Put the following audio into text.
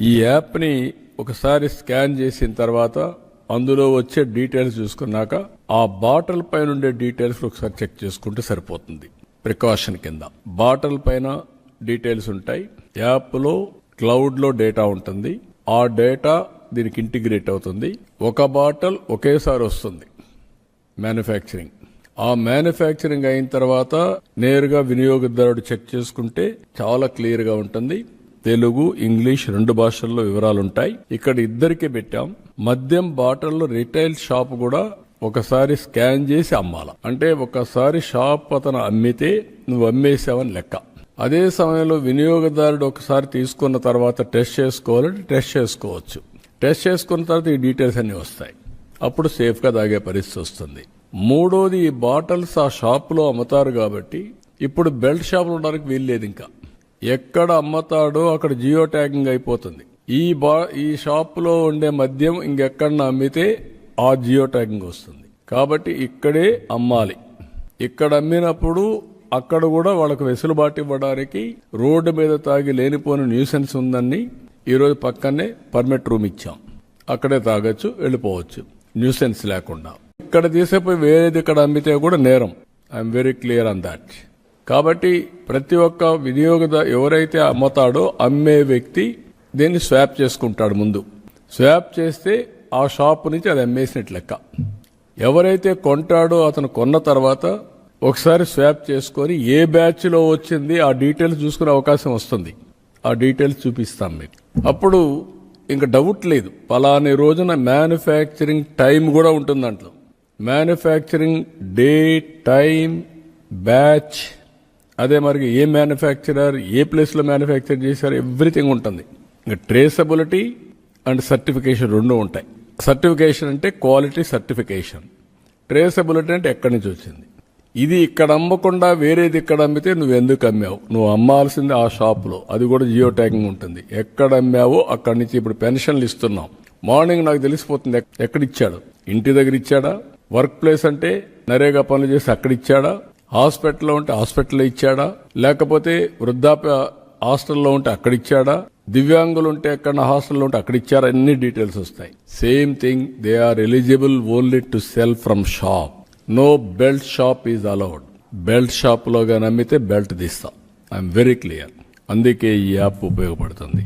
ఈ యాప్ని ఒకసారి స్కాన్ చేసిన తర్వాత అందులో వచ్చే డీటెయిల్స్ చూసుకున్నాక ఆ బాటిల్ పైన ఉండే డీటెయిల్స్ ఒకసారి చెక్ చేసుకుంటే సరిపోతుంది. ప్రికాషన్ కింద. బాటిల్ పైన డీటెయిల్స్ ఉంటాయి. యాప్లో క్లౌడ్లో డేటా ఉంటుంది. ఆ డేటా దీనికి ఇంటిగ్రేట్ అవుతుంది. ఒక బాటిల్ ఒకేసారి వస్తుంది. మ్యానుఫ్యాక్చరింగ్. ఆ మ్యానుఫ్యాక్చరింగ్ అయిన తర్వాత నేరుగా వినియోగదారుడు చెక్ చేసుకుంటే చాలా క్లియర్గా ఉంటుంది. తెలుగు ఇంగ్లీష్ రెండు భాషల్లో వివరాలు ఉంటాయి ఇక్కడ ఇద్దరికి పెట్టాం. మద్యం బాటిల్లో రిటైల్ షాప్ కూడా ఒకసారి స్కాన్ చేసి అమ్మాల. అంటే ఒకసారి షాప్ అతను అమ్మితే నువ్వు అమ్మేసావని లెక్క. అదే సమయంలో వినియోగదారుడు ఒకసారి తీసుకున్న తర్వాత టెస్ట్ చేసుకోవాలంటే టెస్ట్ చేసుకోవచ్చు. టెస్ట్ చేసుకున్న తర్వాత ఈ డీటెయిల్స్ అన్ని వస్తాయి. అప్పుడు సేఫ్గా తాగే పరిస్థితి వస్తుంది. మూడోది ఈ బాటిల్స్ ఆ షాపులో అమ్ముతారు కాబట్టి ఇప్పుడు బెల్ట్ షాపులు ఉండడానికి వీల్లేదు ఇంకా. ఎక్కడ అమ్ముతాడో అక్కడ జియో ట్యాగింగ్ అయిపోతుంది. ఈ బా ఈ షాప్లో ఉండే మద్యం ఇంకెక్కడ అమ్మితే ఆ జియో ట్యాగింగ్ వస్తుంది. కాబట్టి ఇక్కడే అమ్మాలి. ఇక్కడ అమ్మినప్పుడు అక్కడ కూడా వాళ్ళకు వెసులుబాటు ఇవ్వడానికి రోడ్డు మీద తాగి లేనిపోని న్యూసెన్స్ ఉందని ఈరోజు పక్కనే పర్మిట్ రూమ్ ఇచ్చాం. అక్కడే తాగొచ్చు వెళ్ళిపోవచ్చు. న్యూసెన్స్ లేకుండా. ఇక్కడ తీసేపోయి వేరేది ఇక్కడ అమ్మితే కూడా నేరం. I'm very clear on that కాబట్టి ప్రతి ఒక్క వినియోగద ఎవరైతే అమ్ముతాడో అమ్మే వ్యక్తి దీన్ని స్వాప్ చేసుకుంటాడు ముందు. స్వాప్ చేస్తే ఆ షాప్ నుంచి అది అమ్మేసినట్టు లెక్క. ఎవరైతే కొంటాడో అతను కొన్న తర్వాత ఒకసారి స్వాప్ చేసుకొని ఏ బ్యాచ్లో వచ్చింది ఆ డీటెయిల్స్ చూసుకునే అవకాశం వస్తుంది. ఆ డీటెయిల్స్ చూపిస్తాం మీకు. అప్పుడు ఇంకా డౌట్ లేదు. పలాని రోజున మ్యానుఫ్యాక్చరింగ్ టైం కూడా ఉంటుంది దాంట్లో. మ్యానుఫ్యాక్చరింగ్ డే టైం బ్యాచ్ అదే మరి ఏ మ్యానుఫ్యాక్చరర్ ఏ ప్లేస్లో మ్యానుఫ్యాక్చర్ చేశారు ఎవ్రీథింగ్ ఉంటుంది. ఇంకా ట్రేసబిలిటీ అండ్ సర్టిఫికేషన్ రెండు ఉంటాయి. సర్టిఫికేషన్ అంటే క్వాలిటీ సర్టిఫికేషన్ ట్రేసబిలిటీ అంటే ఎక్కడి నుంచి వచ్చింది? ఇది ఇక్కడ అమ్మకుండా వేరేది ఇక్కడ అమ్మితే నువ్వు ఎందుకు అమ్మావు? నువ్వు అమ్మాల్సింది ఆ షాప్లో అది కూడా జియో ట్యాగింగ్ ఉంటుంది. ఎక్కడ అమ్మావో అక్కడి నుంచి ఇప్పుడు పెన్షన్లు ఇస్తున్నాం. మార్నింగ్ నాకు తెలిసిపోతుంది ఎక్- ఎక్కడ ఇచ్చాడు ఇంటి దగ్గర ఇచ్చాడా? వర్క్ ప్లేస్ అంటే నరేగా పనులు చేసి అక్కడ ఇచ్చాడా హాస్పిటల్లో ఉంటే హాస్పిటల్లో ఇచ్చాడా? లేకపోతే వృద్ధాప్య హాస్టల్లో ఉంటే అక్కడ ఇచ్చాడా దివ్యాంగులు ఉంటే ఎక్కడ హాస్టల్లో ఉంటే అక్కడ ఇచ్చారా అన్ని డీటెయిల్స్ వస్తాయి. Same thing they are eligible only to sell from shop no belt shop is allowed belt షాప్లో కానీ అమ్మితే బెల్ట్ తీస్తాం. ఐఎమ్ వెరీ క్లియర్ అందుకే ఈ యాప్ ఉపయోగపడుతుంది.